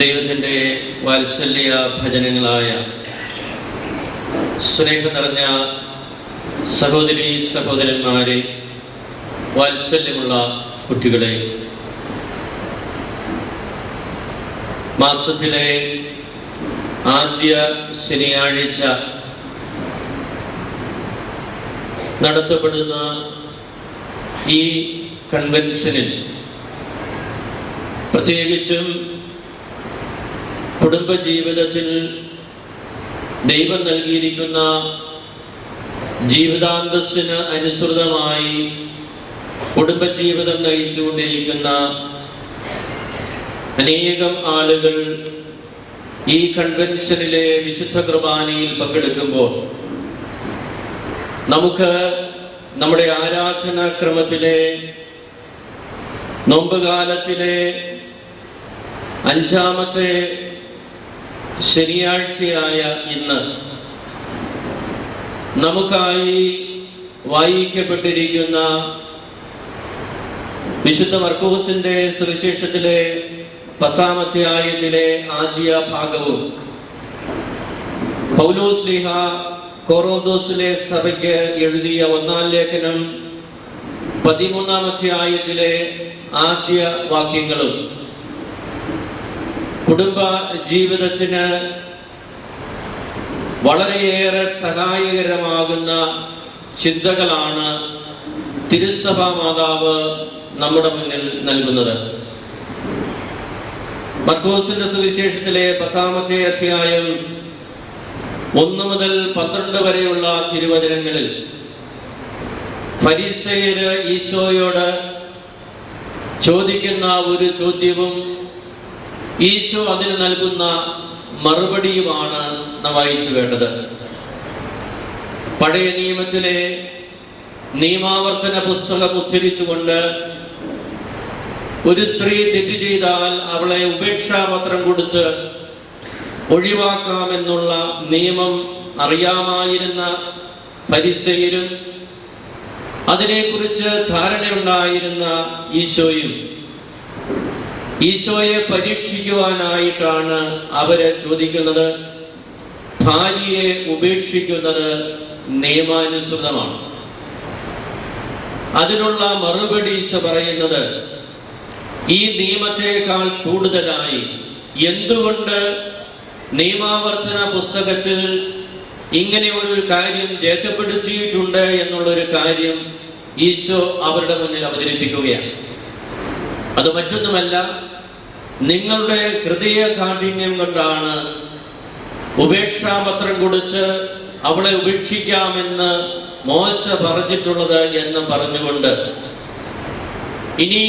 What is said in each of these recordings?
ദൈവത്തിന്റെ വാത്സല്യ ഭജനങ്ങളായ സ്നേഹം നിറഞ്ഞ സഹോദരി സഹോദരന്മാരെ വാത്സല്യമുള്ള കുട്ടികളെ മാസത്തിലെ ആദ്യ ശനിയാഴ്ച നടത്തപ്പെടുന്ന ഈ കൺവെൻഷനിൽ പ്രത്യേകിച്ചും കുടുംബജീവിതത്തിൽ ദൈവം നൽകിയിരിക്കുന്ന ജീവിതാന്തസ്സിന് അനുസൃതമായി കുടുംബജീവിതം നയിച്ചുകൊണ്ടിരിക്കുന്ന അനേകം ആളുകൾ ഈ കൺവെൻഷനിലെ വിശുദ്ധ കുർബാനയിൽ പങ്കെടുക്കുമ്പോൾ നമുക്ക് നമ്മുടെ ആരാധനാക്രമത്തിലെ നോമ്പുകാലത്തിലെ അഞ്ചാമത്തെ ശനിയാഴ്ചയായ ഇന്ന് നമുക്കായി വായിക്കപ്പെട്ടിരിക്കുന്ന വിശുദ്ധ മർക്കൂസിന്റെ സുവിശേഷത്തിലെ പത്താമധ്യായത്തിലെ ആദ്യ ഭാഗവും പൗലോസ് ലീഹ കൊറോദോസിലെ സഭയ്ക്ക് എഴുതിയ ഒന്നാം ലേഖനം പതിമൂന്നാം അധ്യായത്തിലെ ആദ്യ വാക്യങ്ങളും കുടുംബ ജീവിതത്തിന് വളരെയേറെ സഹായകരമാകുന്ന ചിന്തകളാണ് തിരുസഭാ മാതാവ് നമ്മുടെ മുന്നിൽ നൽകുന്നത്. മർക്കോസിന്റെ സുവിശേഷത്തിലെ പത്താമത്തെ അധ്യായം ഒന്ന് മുതൽ പന്ത്രണ്ട് വരെയുള്ള തിരുവചനങ്ങളിൽ ഫരീസയര് ഈശോയോട് ചോദിക്കുന്ന ഒരു ചോദ്യവും ഈശോ അതിന് നൽകുന്ന മറുപടിയുമാണ് നാം വായിച്ചു വേണ്ടത്. പഴയ നിയമത്തിലെ നിയമാവർത്തന പുസ്തകം ഉദ്ധരിച്ചുകൊണ്ട് ഒരു സ്ത്രീ തെറ്റ് ചെയ്താൽ അവളെ ഉപേക്ഷാപത്രം കൊടുത്ത് ഒഴിവാക്കാമെന്നുള്ള നിയമം അറിയാമായിരുന്ന പരിസയിലും അതിനെക്കുറിച്ച് ധാരണയുണ്ടായിരുന്ന ഈശോയും ഈശോയെ പരീക്ഷിക്കുവാനായിട്ടാണ് അവർ ചോദിക്കുന്നത്. ഭാര്യയെ ഉപേക്ഷിക്കുന്നത് നിയമാനുസൃതമാണ്. അതിനുള്ള മറുപടി ഈശോ പറയുന്നത് ഈ നിയമത്തെക്കാൾ കൂടുതലായി എന്തുകൊണ്ട് നിയമാവർത്തന പുസ്തകത്തിൽ ഇങ്ങനെയുള്ളൊരു കാര്യം രേഖപ്പെടുത്തിയിട്ടുണ്ട് എന്നുള്ളൊരു കാര്യം ഈശോ അവരുടെ മുന്നിൽ അവതരിപ്പിക്കുകയാണ്? അത് മറ്റൊന്നുമല്ല നിങ്ങളുടെ ഹൃദയ കാഠിന്യം കൊണ്ടാണ് ഉപേക്ഷാപത്രം കൊടുത്ത് അവളെ ഉപേക്ഷിക്കാമെന്ന് മോശ പറഞ്ഞിട്ടുള്ളത് എന്ന് പറഞ്ഞുകൊണ്ട് ഇനി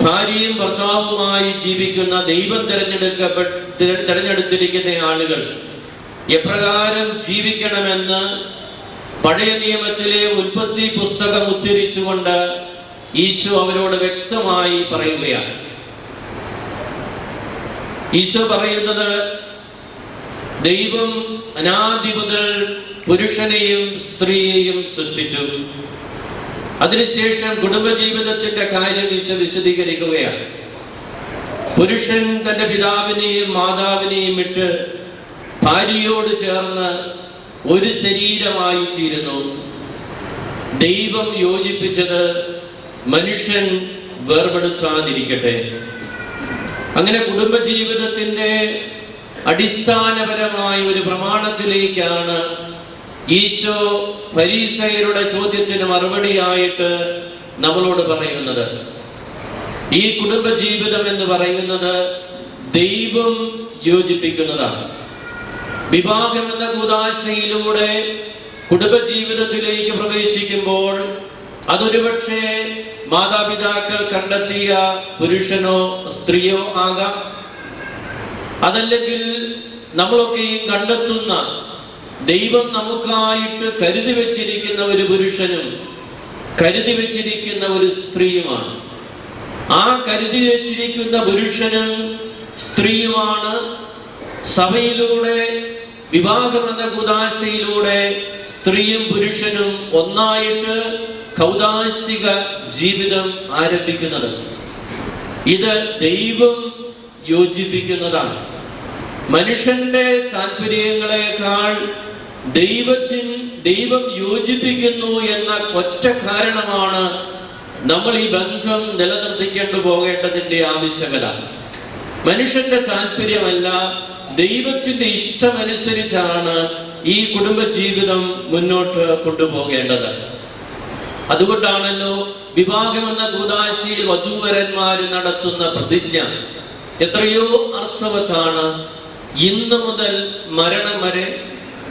ഭാര്യയും ഭർത്താവുമായി ജീവിക്കുന്ന ദൈവം തിരഞ്ഞെടുക്കപ്പെട്ട തിരഞ്ഞെടുത്തിരിക്കുന്ന ആളുകൾ എപ്രകാരം ജീവിക്കണമെന്ന് പഴയ നിയമത്തിലെ ഉൽപ്പത്തി പുസ്തകം ഉദ്ധരിച്ചുകൊണ്ട് ഈശോ അവരോട് വ്യക്തമായി പറയുകയാണ്. ഈശോ പറയുന്നത് ദൈവം അനാദി പുരുഷനെയും സ്ത്രീയെയും സൃഷ്ടിച്ചു. അതിനുശേഷം കുടുംബജീവിതത്തിന്റെ കാര്യം ഈശോ വിശദീകരിക്കുകയാണ്. പുരുഷൻ തന്റെ പിതാവിനെയും മാതാവിനെയും ഇട്ട് ഭാര്യയോട് ചേർന്ന് ഒരു ശരീരമായി തീരുന്നു ദൈവം യോജിപ്പിച്ചത് മനുഷ്യൻ വേർപെടുത്താതിരിക്കട്ടെ. അങ്ങനെ കുടുംബജീവിതത്തിന്റെ അടിസ്ഥാനപരമായ ഒരു പ്രമാണത്തിലേക്കാണ് ഈശോ പരീസയരുടെ ചോദ്യത്തിന് മറുപടിയായിട്ട് നമ്മളോട് പറയുന്നത്. ഈ കുടുംബജീവിതം എന്ന് പറയുന്നത് ദൈവം യോജിപ്പിക്കുന്നതാണ്. വിവാഹം എന്ന കൂതാശയിലൂടെ കുടുംബജീവിതത്തിലേക്ക് പ്രവേശിക്കുമ്പോൾ അതൊരുപക്ഷെ മാതാപിതാക്കൾ കണ്ടെത്തിയ പുരുഷനോ സ്ത്രീയോ ആകാം. അതല്ലെങ്കിൽ നമ്മളൊക്കെയും കണ്ടെത്തുന്ന ദൈവം നമുക്കായിട്ട് കരുതി വെച്ചിരിക്കുന്ന ഒരു പുരുഷനും കരുതി വെച്ചിരിക്കുന്ന ഒരു സ്ത്രീയുമാണ്. ആ കരുതി വെച്ചിരിക്കുന്ന പുരുഷനും സ്ത്രീയുമാണ്. സഭയിലൂടെ വിവാഹമെന്ന കുദാശയിലൂടെ സ്ത്രീയും പുരുഷനും ഒന്നായിട്ട് കൗതാശിക ജീവിതം ആരംഭിക്കുന്നത്. ഇത് ദൈവം യോജിപ്പിക്കുന്നതാണ്. മനുഷ്യന്റെ താല്പര്യങ്ങളെക്കാൾ ദൈവത്തിൻ ദൈവം യോജിപ്പിക്കുന്നു എന്ന ഒറ്റ കാരണമാണ് നമ്മൾ ഈ ബന്ധം നിലനിർത്തിക്കൊണ്ടു പോകേണ്ടതിന്റെ ആവശ്യകത. മനുഷ്യന്റെ താല്പര്യമല്ല ദൈവത്തിന്റെ ഇഷ്ടമനുസരിച്ചാണ് ഈ കുടുംബജീവിതം മുന്നോട്ട് കൊണ്ടുപോകേണ്ടത്. അതുകൊണ്ടാണല്ലോ വിവാഹം എന്ന കൂതാശിയിൽ വധൂവരന്മാര് നടത്തുന്ന പ്രതിജ്ഞ. എത്രയോ അർത്ഥവത്താണ്. ഇന്ന് മുതൽ മരണം വരെ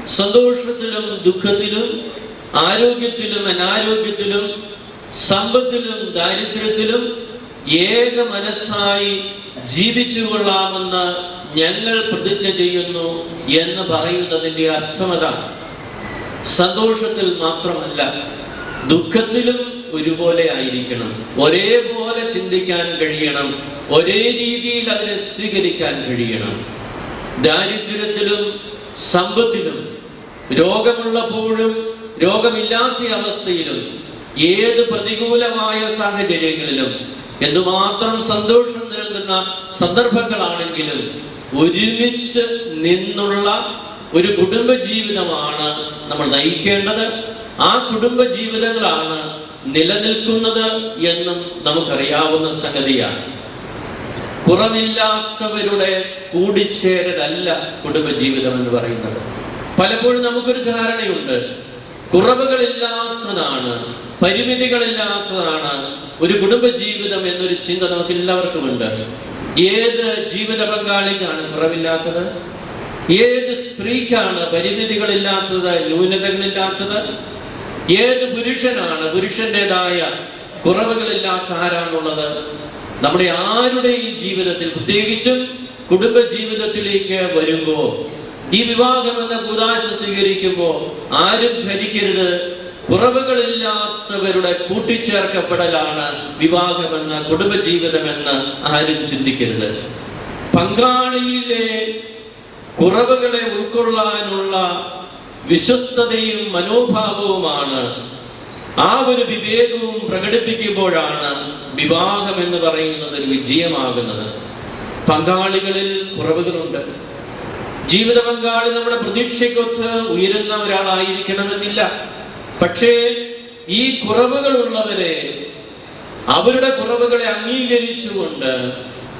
സന്തോഷത്തിലും ദുഃഖത്തിലും ആരോഗ്യത്തിലും അനാരോഗ്യത്തിലും സമ്പത്തിലും ദാരിദ്ര്യത്തിലും ഏക മനസ്സായി ജീവിച്ചു കൊള്ളാമെന്ന് ഞങ്ങൾ പ്രതിജ്ഞ ചെയ്യുന്നു എന്ന് പറയുന്നതിന്റെ അർത്ഥമതാണ് സന്തോഷത്തിൽ മാത്രമല്ല ദുഃഖത്തിലും ഒരുപോലെ ആയിരിക്കണം. ഒരേപോലെ ചിന്തിക്കാൻ കഴിയണം. ഒരേ രീതിയിൽ അതിനെ സ്വീകരിക്കാൻ കഴിയണം. ദാരിദ്ര്യത്തിലും സമ്പത്തിലും രോഗമുള്ളപ്പോഴും രോഗമില്ലാത്ത അവസ്ഥയിലും ഏത് പ്രതികൂലമായ സാഹചര്യങ്ങളിലും എന്തുമാത്രം സന്തോഷം നൽകുന്ന സന്ദർഭങ്ങളാണെങ്കിലും ഒരുമിച്ച് നിന്നുള്ള ഒരു കുടുംബ ജീവിതമാണ് നമ്മൾ നയിക്കേണ്ടത്. ആ കുടുംബ ജീവിതങ്ങളാണ് നിലനിൽക്കുന്നത് എന്നും നമുക്കറിയാവുന്ന സംഗതിയാണ്. കുറവില്ലാത്തവരുടെ കൂടിച്ചേരലല്ല കുടുംബജീവിതം എന്ന് പറയുന്നത്. പലപ്പോഴും നമുക്കൊരു ധാരണയുണ്ട്. കുറവുകളില്ലാത്തതാണ് പരിമിതികളില്ലാത്തതാണ് ഒരു കുടുംബജീവിതം എന്നൊരു ചിന്ത നമുക്ക് എല്ലാവർക്കും ഉണ്ട് ഏത് ജീവിത പങ്കാളിക്കാണ് കുറവില്ലാത്തത്? ഏത് സ്ത്രീക്കാണ് പരിമിതികളില്ലാത്തത് ന്യൂനതകളില്ലാത്തത്? ഏത് പുരുഷനാണ് പുരുഷന്റേതായ കുറവുകളില്ലാത്ത ആരാണുള്ളത്? നമ്മുടെ ആരുടെയും ജീവിതത്തിൽ പ്രത്യേകിച്ചും കുടുംബ ജീവിതത്തിലേക്ക് വരുമ്പോ ഈ വിവാഹം എന്ന കൂതാശ സ്വീകരിക്കുമ്പോ ആരും ധരിക്കരുത്. കുറവുകളില്ലാത്തവരുടെ കൂട്ടിച്ചേർക്കപ്പെടലാണ് വിവാഹമെന്ന് കുടുംബജീവിതമെന്ന് ആരും ചിന്തിക്കരുത്. പങ്കാളിയിലെ കുറവുകളെ ഉൾക്കൊള്ളാനുള്ള വിശ്വസ്തതയും മനോഭാവവുമാണ്. ആ ഒരു വിവേകവും പ്രകടിപ്പിക്കുമ്പോഴാണ് വിവാഹം എന്ന് പറയുന്നത് ഒരു വിജയമാകുന്നത്. പങ്കാളികളിൽ കുറവുകളുണ്ട്. ജീവിത പങ്കാളി നമ്മുടെ പ്രതീക്ഷയ്ക്കൊത്ത് ഉയരുന്ന ഒരാളായിരിക്കണമെന്നില്ല. പക്ഷേ ഈ കുറവുകളുള്ളവരെ അവരുടെ കുറവുകളെ അംഗീകരിച്ചുകൊണ്ട്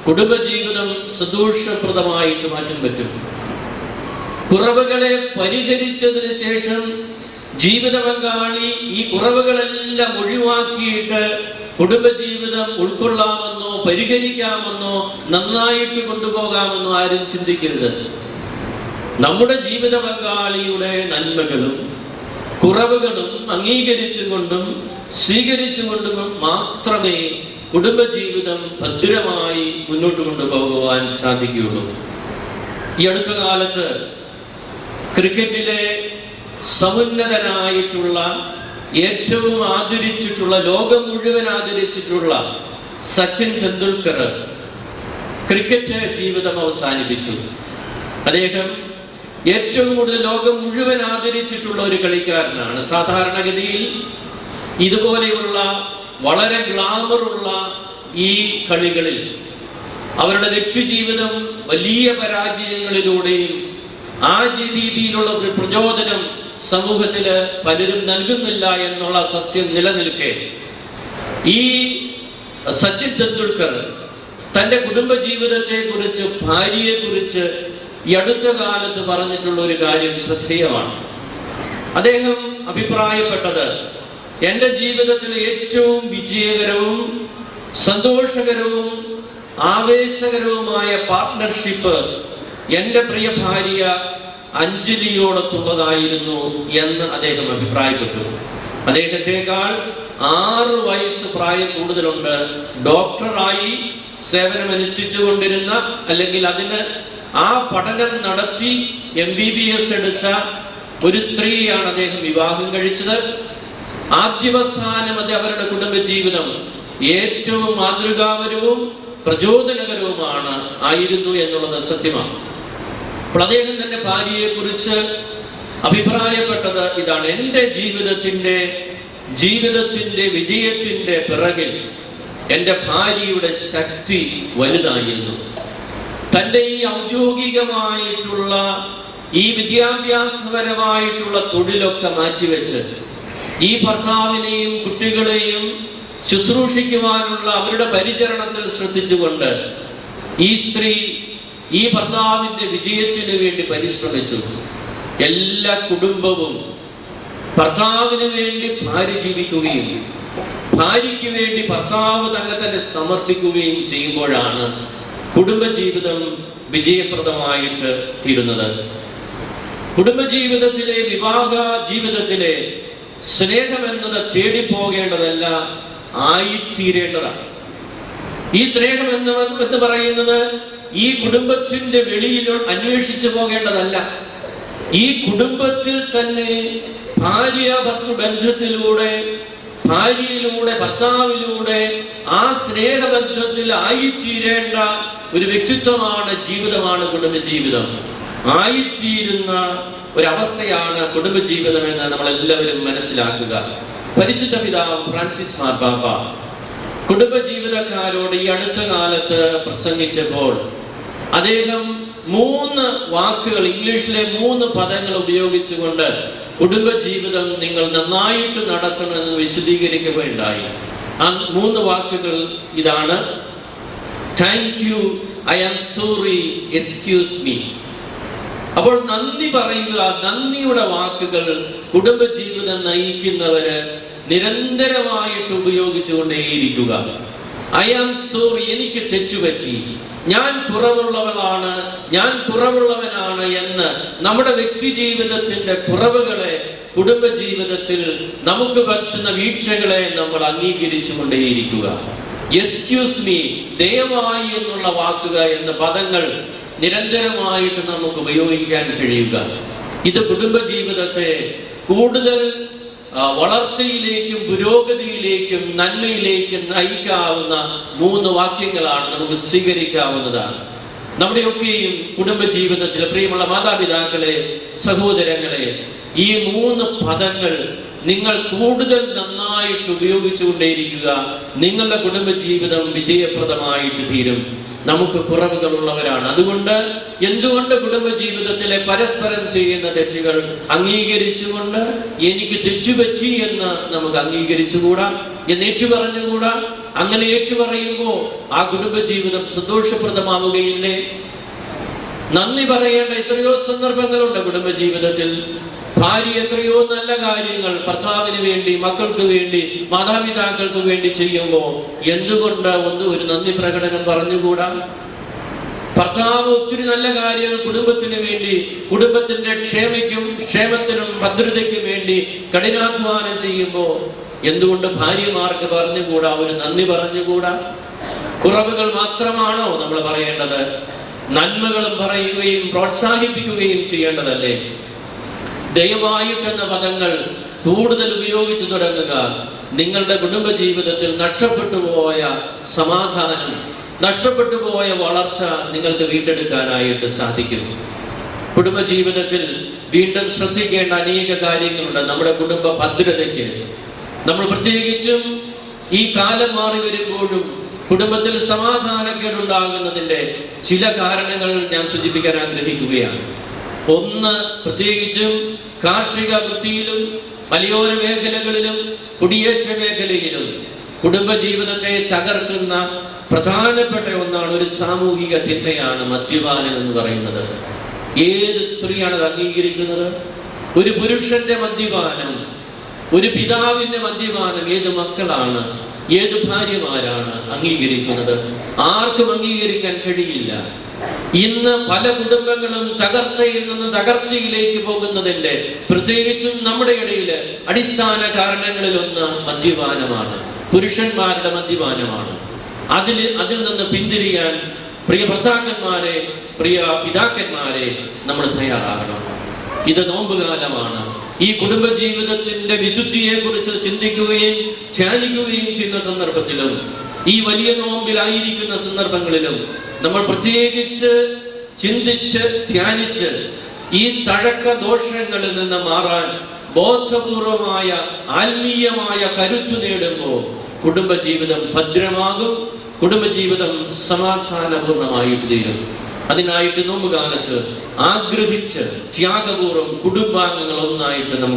കുടുംബജീവിതം സന്തോഷപ്രദമായിട്ട് മാറ്റാൻ പറ്റും. കുറവുകളെ പരിഹരിച്ചതിന് ശേഷം ജീവിത പങ്കാളി ഈ കുറവുകളെല്ലാം ഒഴിവാക്കിയിട്ട് കുടുംബജീവിതം ഉൾക്കൊള്ളാമെന്നോ പരിഹരിക്കാമെന്നോ നന്നായിട്ട് കൊണ്ടുപോകാമെന്നോ ആരും ചിന്തിക്കരുത്. നമ്മുടെ ജീവിത പങ്കാളിയുടെ നന്മകളും കുറവുകളും അംഗീകരിച്ചുകൊണ്ടും സ്വീകരിച്ചുകൊണ്ടും മാത്രമേ കുടുംബജീവിതം ഭദ്രമായി മുന്നോട്ട് കൊണ്ടുപോകുവാൻ സാധിക്കുകയുള്ളൂ. ഈ അടുത്ത കാലത്ത് ക്രിക്കറ്റിലെ സമുന്നതനായിട്ടുള്ള ഏറ്റവും ആദരിച്ചിട്ടുള്ള ലോകം മുഴുവൻ ആദരിച്ചിട്ടുള്ള സച്ചിൻ ടെണ്ടുൽക്കർ ക്രിക്കറ്റ് ജീവിതം അവസാനിപ്പിച്ചു. അദ്ദേഹം ഏറ്റവും കൂടുതൽ ലോകം മുഴുവൻ ആദരിച്ചിട്ടുള്ള ഒരു കളിക്കാരനാണ്. സാധാരണഗതിയിൽ ഇതുപോലെയുള്ള വളരെ ഗ്ലാമർ ഉള്ള ഈ കളികളിൽ അവരുടെ വ്യക്തിജീവിതം വലിയ പരാജയങ്ങളിലൂടെയും ആ രീതിയിലുള്ള ഒരു പ്രചോദനം സമൂഹത്തിൽ പലരും നൽകുന്നില്ല എന്നുള്ള സത്യം നിലനിൽക്കെ ഈ സച്ചിൻ തെണ്ടുൽക്കർ തന്റെ കുടുംബ ജീവിതത്തെ കുറിച്ച് ഭാര്യയെ കുറിച്ച് ഈ അടുത്ത കാലത്ത് പറഞ്ഞിട്ടുള്ള ഒരു കാര്യം ശ്രദ്ധേയമാണ്. അദ്ദേഹം അഭിപ്രായപ്പെട്ടത് എന്റെ ജീവിതത്തിൽ ഏറ്റവും വിജയകരവും സന്തോഷകരവും ആവേശകരവുമായ പാർട്ട്ണർഷിപ്പ് എന്റെ പ്രിയ ഭാര്യ അഞ്ജലിയോടൊത്തുള്ളതായിരുന്നു എന്ന് അദ്ദേഹം അഭിപ്രായപ്പെട്ടു. അദ്ദേഹത്തെക്കാൾ ആറ് വയസ്സ് പ്രായം കൂടുതലുണ്ട്. ഡോക്ടറായി സേവനമനുഷ്ഠിച്ചു കൊണ്ടിരുന്ന അല്ലെങ്കിൽ അതിന് ആ പഠനം നടത്തി എം ബി ബി എസ് എടുത്ത ഒരു സ്ത്രീയാണ് അദ്ദേഹം വിവാഹം കഴിച്ചത്. ആദ്യവസാനം അത് അവരുടെ കുടുംബ ജീവിതം ഏറ്റവും മാതൃകാപരവും പ്രചോദനകരവുമാണ് ആയിരുന്നു എന്നുള്ളത് സത്യമാണ്. അപ്പോൾ അദ്ദേഹം തന്റെ ഭാര്യയെ കുറിച്ച് അഭിപ്രായപ്പെട്ടത് ഇതാണ്. എന്റെ ജീവിതത്തിന്റെ ജീവിതത്തിന്റെ വിജയത്തിന്റെ പിറകിൽ എന്റെ ഭാര്യയുടെ ശക്തി വലുതായിരുന്നു. തന്റെ ഈ ഔദ്യോഗികമായിട്ടുള്ള ഈ വിദ്യാഭ്യാസപരമായിട്ടുള്ള തൊഴിലൊക്കെ മാറ്റിവെച്ച് ഈ ഭർത്താവിനെയും കുട്ടികളെയും ശുശ്രൂഷിക്കുവാനുള്ള അവരുടെ പരിചരണത്തിൽ ശ്രദ്ധിച്ചുകൊണ്ട് ഈ സ്ത്രീ ഈ ഭർത്താവിന്റെ വിജയത്തിന് വേണ്ടി പരിശ്രമിച്ചു. എല്ലാ കുടുംബവും ഭർത്താവിന് വേണ്ടി ഭാര്യ ജീവിക്കുകയും ഭാര്യയ്ക്ക് വേണ്ടി ഭർത്താവ് തന്നെ തന്നെ സമർപ്പിക്കുകയും ചെയ്യുമ്പോഴാണ് കുടുംബജീവിതം വിജയപ്രദമായിട്ട് തീരുന്നത്. കുടുംബജീവിതത്തിലെ വിവാഹ ജീവിതത്തിലെ സ്നേഹം എന്നത് തേടിപ്പോകേണ്ടതല്ല ആയിത്തീരേണ്ടതാണ്. ഈ സ്നേഹം എന്ന് പറയുന്നത് ഈ കുടുംബത്തിന്റെ വെളിയിൽ അന്വേഷിച്ചു പോകേണ്ടതല്ല. ഈ കുടുംബത്തിൽ തന്നെ ഭാര്യ ഭർത്തൃ ബന്ധത്തിലൂടെ ഭാര്യയിലൂടെ ഭർത്താവിലൂടെ ആ സ്നേഹബന്ധത്തിൽ ആയിത്തീരേണ്ട ഒരു വ്യക്തിത്വമാണ് ജീവിതമാണ് കുടുംബജീവിതം. ആയിത്തീരുന്ന ഒരവസ്ഥയാണ് കുടുംബജീവിതം എന്ന് നമ്മൾ എല്ലാവരും മനസ്സിലാക്കുക. പരിശുദ്ധ പിതാവ് ഫ്രാൻസിസ് മാർപ്പാപ്പ കുടുംബജീവിതക്കാരോട് ഈ അടുത്ത കാലത്ത് പ്രസംഗിച്ചപ്പോൾ അദ്ദേഹം മൂന്ന് വാക്കുകൾ ഇംഗ്ലീഷിലെ മൂന്ന് പദങ്ങൾ ഉപയോഗിച്ചുകൊണ്ട് കുടുംബജീവിതം നിങ്ങൾ നന്നായിട്ട് നടത്തണമെന്ന് വിശദീകരിക്കുകയുണ്ടായി ആ മൂന്ന് വാക്കുകൾ ഇതാണ്. Thank you I am sorry excuse me അപ്പോൾ നന്ദി പറയുക നന്ദിയുടെ വാക്കുകൾ കുടുംബജീവിതം നയിക്കുന്നവര് നിരന്തരമായിട്ട് ഉപയോഗിച്ചുകൊണ്ടേയിരിക്കുക. ഐ ആം സോറി എനിക്ക് തെറ്റുപറ്റി. ഞാൻ കുറവുള്ളവളാണ് ഞാൻ കുറവുള്ളവനാണ് എന്ന് നമ്മുടെ വ്യക്തി ജീവിതത്തിന്റെ കുറവുകളെ കുടുംബ ജീവിതത്തിൽ നമുക്ക് പറ്റുന്ന വീക്ഷകളെ നമ്മൾ അംഗീകരിച്ചു കൊണ്ടേയിരിക്കുക. എക്സ്ക്യൂസ് മീ ദയവായി എന്നുള്ള വാക്കുക എന്ന പദങ്ങൾ നിരന്തരമായിട്ട് നമുക്ക് ഉപയോഗിക്കാൻ കഴിയുക. ഇത് കുടുംബ ജീവിതത്തെ കൂടുതൽ വളർച്ചയിലേക്കും പുരോഗതിയിലേക്കും നന്മയിലേക്കും നയിക്കാവുന്ന മൂന്ന് വാക്യങ്ങളാണ് നമുക്ക് സ്വീകരിക്കാവുന്നതാണ്. നമ്മുടെയൊക്കെയും കുടുംബ ജീവിതത്തിൽ പ്രിയമുള്ള മാതാപിതാക്കളെ സഹോദരങ്ങളെ ഈ മൂന്ന് പദങ്ങൾ നിങ്ങൾ കൂടുതൽ നന്നായിട്ട് ഉപയോഗിച്ചുകൊണ്ടേയിരിക്കുക. നിങ്ങളുടെ കുടുംബജീവിതം വിജയപ്രദമായിട്ട് തീരും. നമുക്ക് കുറവുകൾ ഉള്ളവരാണ് അതുകൊണ്ട് എന്തുകൊണ്ട് കുടുംബജീവിതത്തിലെ പരസ്പരം ചെയ്യുന്ന തെറ്റുകൾ അംഗീകരിച്ചുകൊണ്ട് എനിക്ക് തെറ്റുപറ്റി എന്ന് നമുക്ക് അംഗീകരിച്ചുകൂടാ? എന്ന് ഏറ്റു പറഞ്ഞുകൂടാ അങ്ങനെ ഏറ്റു പറയുമ്പോൾ ആ കുടുംബജീവിതം സന്തോഷപ്രദമാവുകയില്ലേ? നന്ദി പറയേണ്ട എത്രയോ സന്ദർഭങ്ങളുണ്ട് കുടുംബ ജീവിതത്തിൽ ഭാര്യ എത്രയോ നല്ല കാര്യങ്ങൾ ഭർത്താവിന് വേണ്ടി മക്കൾക്ക് വേണ്ടി മാതാപിതാക്കൾക്ക് വേണ്ടി ചെയ്യുമ്പോൾ എന്തുകൊണ്ട് ഒന്ന് ഒരു നന്ദി പ്രകടനം പറഞ്ഞുകൂടാ? ഭർത്താവ് ഒത്തിരി നല്ല കാര്യങ്ങൾ കുടുംബത്തിന് വേണ്ടി കുടുംബത്തിന്റെ ക്ഷേമയ്ക്കും ക്ഷേമത്തിനും ഭദ്രതയ്ക്കും വേണ്ടി കഠിനാധ്വാനം ചെയ്യുമ്പോൾ എന്തുകൊണ്ട് ഭാര്യമാർക്ക് പറഞ്ഞുകൂടാ? ഒരു നന്ദി പറഞ്ഞുകൂടാ? കുറവുകൾ മാത്രമാണോ നമ്മൾ പറയേണ്ടത്? നന്മകളും പറയുകയും പ്രോത്സാഹിപ്പിക്കുകയും ചെയ്യേണ്ടതല്ലേ? ദയവായിട്ടെന്ന പദങ്ങൾ കൂടുതൽ ഉപയോഗിച്ചു തുടങ്ങുക. നിങ്ങളുടെ കുടുംബ ജീവിതത്തിൽ നഷ്ടപ്പെട്ടു പോയ സമാധാനം നഷ്ടപ്പെട്ടു പോയ വളർച്ച നിങ്ങൾക്ക് വീണ്ടെടുക്കാനായിട്ട് സാധിക്കും. കുടുംബ ജീവിതത്തിൽ വീണ്ടും ശ്രദ്ധിക്കേണ്ട അനേക കാര്യങ്ങളുണ്ട് നമ്മുടെ കുടുംബ ഭദ്രതയ്ക്ക്. നമ്മൾ പ്രത്യേകിച്ചും ഈ കാലം മാറി വരുമ്പോഴും കുടുംബത്തിൽ സമാധാനക്കേടുണ്ടാകുന്നതിന്റെ ചില കാരണങ്ങൾ ഞാൻ സൂചിപ്പിക്കാൻ ആഗ്രഹിക്കുകയാണ്. ഒന്ന് പ്രത്യേകിച്ചും കാർഷിക വൃത്തിയിലും മലയോര മേഖലകളിലും കുടിയേറ്റ മേഖലയിലും കുടുംബജീവിതത്തെ തകർക്കുന്ന പ്രധാനപ്പെട്ട ഒന്നാണ് ഒരു സാമൂഹിക തിന്മയാണ് മദ്യപാനം എന്ന് പറയുന്നത്. ഏത് സ്ത്രീയാണ് അത് അംഗീകരിക്കുന്നത്? ഒരു പുരുഷന്റെ മദ്യപാനം ഒരു പിതാവിന്റെ മദ്യപാനം ഏത് മക്കളാണ് ഏത് ഭാര്യമാരാണ് അംഗീകരിക്കുന്നത്? ആർക്കും അംഗീകരിക്കാൻ കഴിയില്ല. ഇന്ന് പല കുടുംബങ്ങളും തകർച്ചയിൽ നിന്ന് തകർച്ചയിലേക്ക് പോകുന്നതിന്റെ പ്രത്യേകിച്ചും നമ്മുടെ ഇടയിൽ അടിസ്ഥാന കാരണങ്ങളിൽ ഒന്ന് മദ്യപാനമാണ്. പുരുഷന്മാരുടെ മദ്യപാനമാണ്. അതിൽ അതിൽ നിന്ന് പിന്തിരിയാൻ പ്രിയ ഭർത്താക്കന്മാരെ പ്രിയ പിതാക്കന്മാരെ നമ്മൾ തയ്യാറാകണം. ഇത് നോമ്പുകാലമാണ്. ഈ കുടുംബജീവിതത്തിന്റെ വിശുദ്ധിയെ കുറിച്ച് ചിന്തിക്കുകയും ധ്യാനിക്കുകയും ചെയ്യുന്ന സന്ദർഭത്തിലും ഈ വലിയ നോമ്പിലായിരിക്കുന്ന സന്ദർഭങ്ങളിലും നമ്മൾ പ്രത്യേകിച്ച് ചിന്തിച്ച് ധ്യാനിച്ച് ഈ തഴക്ക ദോഷങ്ങളിൽ നിന്ന് മാറാൻ ബോധപൂർവമായ ആത്മീയമായ കരുത്തു നേടുമ്പോൾ കുടുംബജീവിതം ഭദ്രമാകും കുടുംബജീവിതം സമാധാനപൂർണമായിട്ട് തീരും. അതിനായിട്ട് നോമ്പ് കാലത്ത് ആഗ്രഹിച്ച് ത്യാഗപൂർവം കുടുംബാംഗങ്ങൾ ഒന്നായിട്ട്